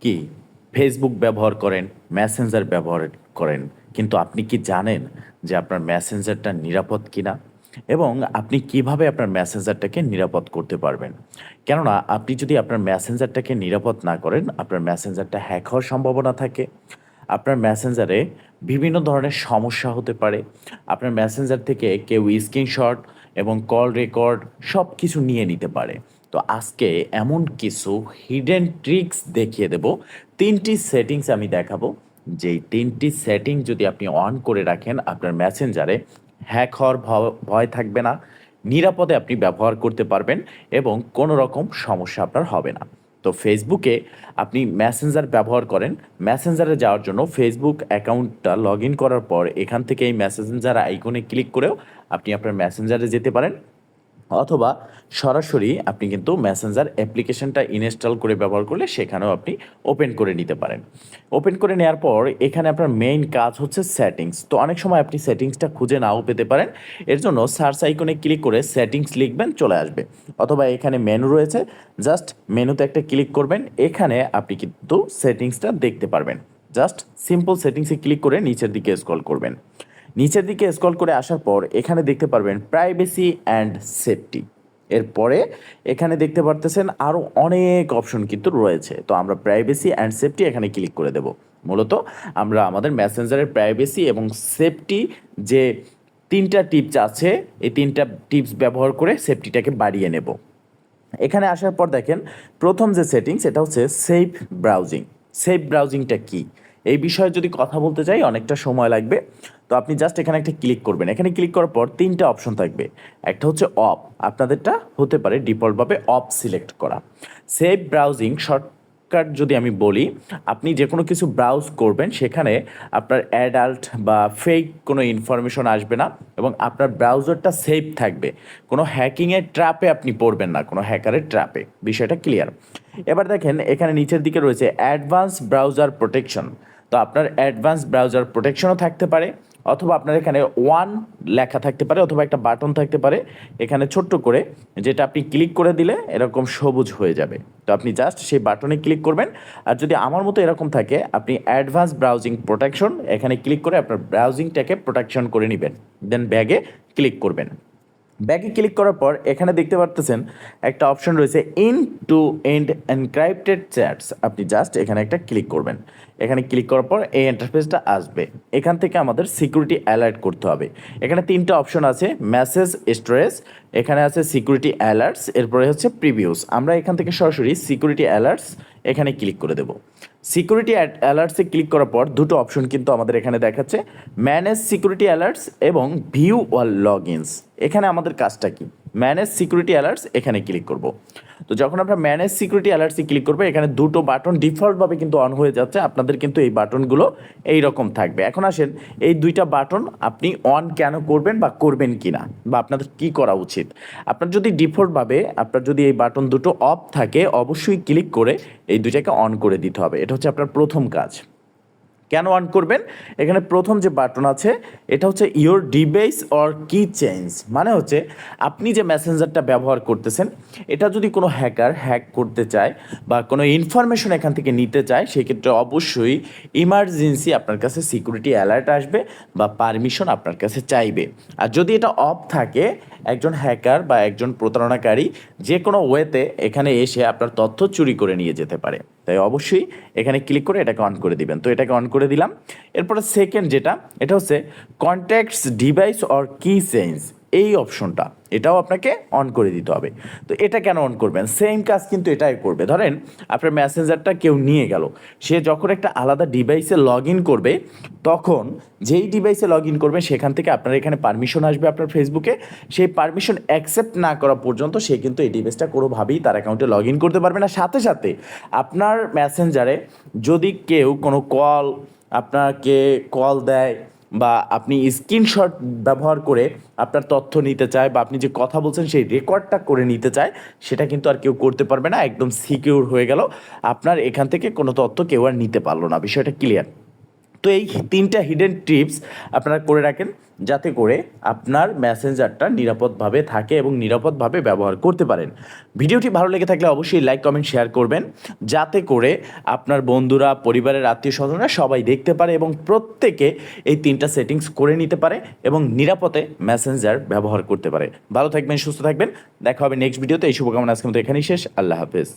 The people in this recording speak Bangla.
কি? ফেসবুক ব্যবহার করেন মেসেঞ্জার ব্যবহার করেন। কিন্তু আপনি কি জানেন যে আপনার মেসেঞ্জারটা নিরাপদ কিনা? এবং আপনি কীভাবে আপনার মেসেঞ্জারটাকে নিরাপদ করতে পারবেন? কেননা আপনি যদি আপনার মেসেঞ্জারটাকে নিরাপদ না করেন, আপনার মেসেঞ্জারটা হ্যাক হওয়ার সম্ভাবনা থাকে। আপনার মেসেঞ্জারে বিভিন্ন ধরনের সমস্যা হতে পারে। আপনার মেসেঞ্জার থেকে কেউ স্ক্রিনশট এবং কল রেকর্ড সব কিছু নিয়ে নিতে পারে। তো আজকে এমন কিছু হিডেন ট্রিক্স দেখিয়ে দেব। তিনটি সেটিংস আমি দেখাবো। যেই তিনটি সেটিং যদি আপনি অন করে রাখেন আপনার মেসেঞ্জারে হ্যাক হওয়ার ভয় থাকবে না। নিরাপদে আপনি ব্যবহার করতে পারবেন এবং কোনো রকম সমস্যা আপনার হবে না। তো ফেসবুকে আপনি মেসেঞ্জার ব্যবহার করেন। মেসেঞ্জারে যাওয়ার জন্য ফেসবুক অ্যাকাউন্টটা লগ ইন করার পর এখান থেকে এই মেসেঞ্জার আইকনে ক্লিক করেও আপনি আপনার মেসেঞ্জারে যেতে পারেন। অথবা সরাসরি আপনি কিন্তু মেসেঞ্জার অ্যাপ্লিকেশনটা ইনস্টল করে ব্যবহার করলে সেখানেও আপনি ওপেন করে নিতে পারেন। ওপেন করে নেওয়ার পর এখানে আপনার মেইন কাজ হচ্ছে সেটিংস তো অনেক সময় আপনি সেটিংসটা খুঁজে নাও পেতে পারেন। এর জন্য সার্চ আইকনে ক্লিক করে সেটিংস লিখবেন, চলে আসবে। অথবা এখানে মেনু রয়েছে জাস্ট মেনুতে একটা ক্লিক করবেন। এখানে আপনি কিন্তু সেটিংসটা দেখতে পারবেন। জাস্ট সিম্পল সেটিংসে ক্লিক করে নিচের দিকে স্ক্রল করবেন। নিচের দিকে স্ক্রল করে আসার পর এখানে দেখতে পারবেন প্রাইভেসি অ্যান্ড সেফটি এরপরে এখানে দেখতে পারতেছেন আরও অনেক অপশন কিন্তু রয়েছে। তো আমরা প্রাইভেসি অ্যান্ড সেফটি এখানে ক্লিক করে দেব। মূলত আমরা আমাদের মেসেঞ্জারের প্রাইভেসি এবং সেফটি যে তিনটা টিপস আছে, এই তিনটা টিপস ব্যবহার করে সেফটিটাকে বাড়িয়ে নেব। এখানে আসার পর দেখেন প্রথম যে সেটিংস এটা হচ্ছে সেফ ব্রাউজিং সেফ ব্রাউজিংটা কি? এই বিষয়ে যদি কথা বলতে চাই অনেকটা সময় লাগবে। তো আপনি জাস্ট এখানে একটা ক্লিক করবেন। এখানে ক্লিক করার পর তিনটা অপশন থাকবে। একটা হচ্ছে অফ আপনাদেরটা হতে পারে ডিফল্টভাবে অফ সিলেক্ট করা। সেফ ব্রাউজিং শর্টকাট যদি আমি বলি, আপনি যে কোনো কিছু ব্রাউজ করবেন, সেখানে আপনার অ্যাডাল্ট বা ফেক কোনো ইনফরমেশন আসবে না এবং আপনার ব্রাউজারটা সেফ থাকবে। কোনো হ্যাকিংয়ের ট্র্যাপে আপনি পড়বেন না, কোনো হ্যাকারের ট্র্যাপে বিষয়টা ক্লিয়ার এবার দেখেন, এখানে নিচের দিকে রয়েছে অ্যাডভান্স ব্রাউজার প্রোটেকশন তো আপনার অ্যাডভান্স ব্রাউজার প্রোটেকশনও থাকতে পারে, অথবা আপনার এখানে ওয়ান লেখা থাকতে পারে, অথবা একটা বাটন থাকতে পারে, এখানে ছোট্ট করে যেটা আপনি ক্লিক করে দিলে এরকম সবুজ হয়ে যাবে। তো আপনি জাস্ট সেই বাটনে ক্লিক করবেন, আর যদি আমার মতো এরকম থাকে, আপনি অ্যাডভান্স ব্রাউজিং প্রোটেকশন, এখানে ক্লিক করে আপনার ব্রাউজিংটাকে প্রোটেকশন করে নেবেন। দেন ব্যাগে ক্লিক করবেন। ব্যাগে ক্লিক করার পর এখানে দেখতে পারতেছেন একটা অপশন রয়েছে, end to end encrypted chats. আপনি জাস্ট এখানে একটা ক্লিক করবেন। এখানে ক্লিক করার পর এই ইন্টারফেসটা আসবে। এখান থেকে আমাদের সিকিউরিটি অ্যালার্ট করতে হবে। এখানে তিনটা অপশন আছে মেসেজ স্টোরেজ এখানে আছে সিকিউরিটি অ্যালার্টস এরপরে হচ্ছে প্রিভিউস আমরা এখান থেকে সরাসরি সিকিউরিটি অ্যালার্টস এখানে ক্লিক করে দেব। সিকিউরিটি অ্যালার্টসে ক্লিক করার পর দুটো অপশন কিন্তু আমাদের এখানে দেখাচ্ছে ম্যানেজ সিকিউরিটি অ্যালার্টস এবং ভিউ ওয়াল লগ এখানে আমাদের কাজটা কি? ম্যানেজ সিকিউরিটি অ্যালার্টস এখানে ক্লিক করব। তো যখন আমরা ম্যানেজ সিকিউরিটি অ্যালার্টসে ক্লিক করবে, এখানে দুটো বাটন ডিফল্টভাবে কিন্তু অন হয়ে যাচ্ছে। আপনাদের কিন্তু এই বাটনগুলো এই রকম থাকবে। এখন আসেন, এই দুইটা বাটন আপনি অন কেন করবেন বা করবেন কি না বা আপনাদের কি করা উচিত? আপনার যদি ডিফল্টভাবে, আপনার যদি এই বাটন দুটো অফ থাকে, অবশ্যই ক্লিক করে এই দুইটাকে অন করে দিতে হবে। এটা হচ্ছে আপনার প্রথম কাজ। কেন অন করবেন? এখানে প্রথম যে বাটন আছে, এটা হচ্ছে your device or key change মানে হচ্ছে, আপনি যে মেসেঞ্জারটা ব্যবহার করতেছেন, এটা যদি কোনো হ্যাকার হ্যাক করতে চায় বা কোনো ইনফরমেশন এখান থেকে নিতে চায়, সেক্ষেত্রে অবশ্যই ইমার্জেন্সি আপনার কাছে সিকিউরিটি অ্যালার্ট আসবে বা পারমিশন আপনার কাছে চাইবে। আর যদি এটা অফ থাকে, একজন হ্যাকার বা একজন প্রতারণাকারী, যে কোনো ওয়েতে এখানে এসে আপনার তথ্য চুরি করে নিয়ে যেতে পারে। তাই অবশ্যই এখানে ক্লিক করে এটাকে অন করে দিবেন। তো এটাকে অন করে দিলাম। এরপরে সেকেন্ড যেটা, এটা হচ্ছে contacts device or key change এই অপশনটা, এটাও আপনাকে অন করে দিতে হবে। তো এটা কেন অন করবেন? সেম কাজ কিন্তু এটাই করবে। ধরেন, আপনার মেসেঞ্জারটা কেউ নিয়ে গেল। সে যখন একটা আলাদা ডিভাইসে লগ ইন করবে, তখন যেই ডিভাইসে লগ ইন করবে, সেখান থেকে আপনার এখানে পারমিশন আসবে আপনার ফেসবুকে সেই পারমিশন অ্যাকসেপ্ট না করা পর্যন্ত সে কিন্তু এই ডিভাইসটা কোনোভাবেই তার অ্যাকাউন্টে লগ ইন করতে পারবে না। সাথে সাথে আপনার মেসেঞ্জারে যদি কেউ কোনো কল আপনাকে কল দেয় বা আপনি স্ক্রিনশট ব্যবহার করে আপনার তথ্য নিতে চায় বা আপনি যে কথা বলছেন সেই রেকর্ডটা করে নিতে চায়, সেটা কিন্তু আর কেউ করতে পারবে না, একদম সিকিউর হয়ে গেল। আপনার এখান থেকে কোনো তথ্য কেউ আর নিতে পারল না, বিষয়টা ক্লিয়ার তো এই তিনটা হিডেন টিপস আপনারা করে রাখেন যাতে করে আপনার মেসেঞ্জারটা নিরাপদভাবে থাকে এবং নিরাপদভাবে ব্যবহার করতে পারেন। ভিডিওটি ভালো লেগে থাকলে অবশ্যই লাইক কমেন্ট শেয়ার করবেন। যাতে করে আপনার বন্ধুরা, পরিবারের আত্মীয় স্বজনরা সবাই দেখতে পারে এবং প্রত্যেকে এই তিনটা সেটিংস করে নিতে পারে এবং নিরাপদে মেসেঞ্জার ব্যবহার করতে পারে। ভালো থাকবেন, সুস্থ থাকবেন। দেখা হবে নেক্সট ভিডিওতে এই শুভকামনা আজকে মতো এখানেই শেষ। আল্লাহ হাফেজ।